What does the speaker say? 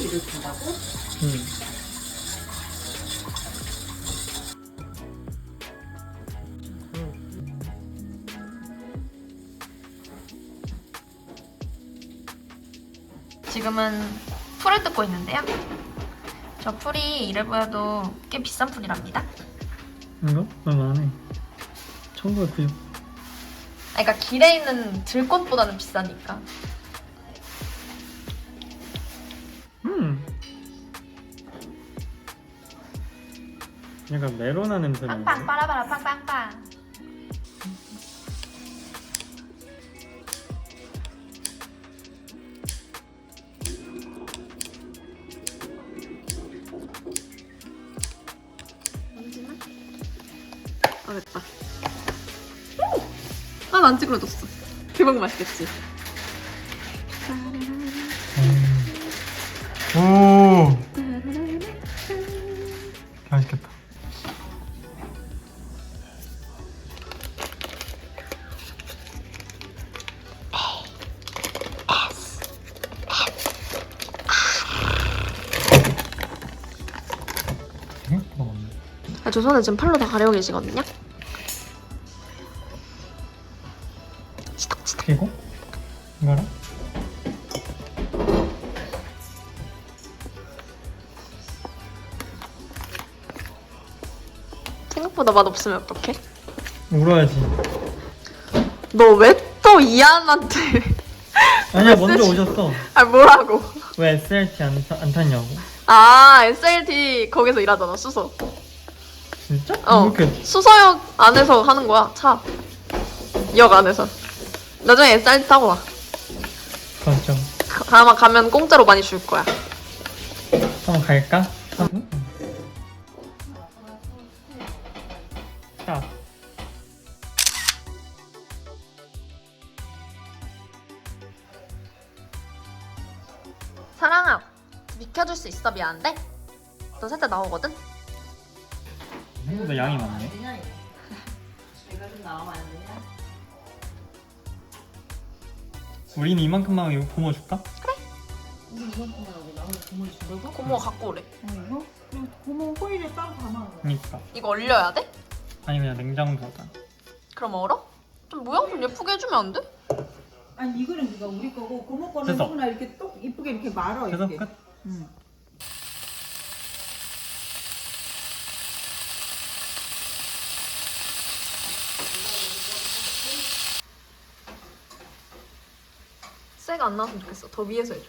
이렇게 한다고? 음. 지금은 풀을 뜯고 있는데요. 저 풀이 이래 보여도 꽤 비싼 풀이랍니다. 이거? 얼마 안 해. 1990. 아니, 그러니까 길에 있는 들꽃보다는 비싸니까. 약간 메로나 냄새 나는 빵빵 빠라바라 빵빵빵. 잠시만. 아 됐다. 아안 찌그러졌어. 대박 맛있겠지. 오. 맛있겠다. 아, 저 손은 지금 팔로 다 가려고 계시거든요. 그리고 이거랑 생각보다 맛 없으면 어떡해? 울어야지. 너 왜 또 이안한테 아니야 먼저 오셨어. 아 뭐라고? 왜 SLT 안, 타- 안 탔냐고. 아 SLT 거기서 일하잖아 수소. 진짜? 어 이렇게 수서역 안에서 하는 거야 차. 역 안에서. 나중에 SLT 타고 와. 맞죠. 가- 아마 가면 공짜로 많이 줄 거야. 한번 갈까? 딱. 사랑아 비켜줄 수 있어 미안한데. 너 살짝 나오거든. 생각보다 양이 많네. 이거? 내가 좀 나오면 안 되냐? 우리는 이만큼만 이거 고모 줄까? 우리 이만큼만 하고 나오면 고물 준다고? 고모가 갖고 오래. 어 이거? 그리고 고무 호일에 따로 담아 그니까. 이거 얼려야 돼? 아니 그냥 냉장고다. 그럼 얼어? 좀 모양 좀 예쁘게 해주면 안 돼? 아니 이거는 네가 우리 거고 고모 거는 됐어. 누구나 이렇게 똑 이쁘게 이렇게 말아 이렇게 끝. 응. 쇠가 안 나왔으면 좋겠어. 더 위에서 해줘.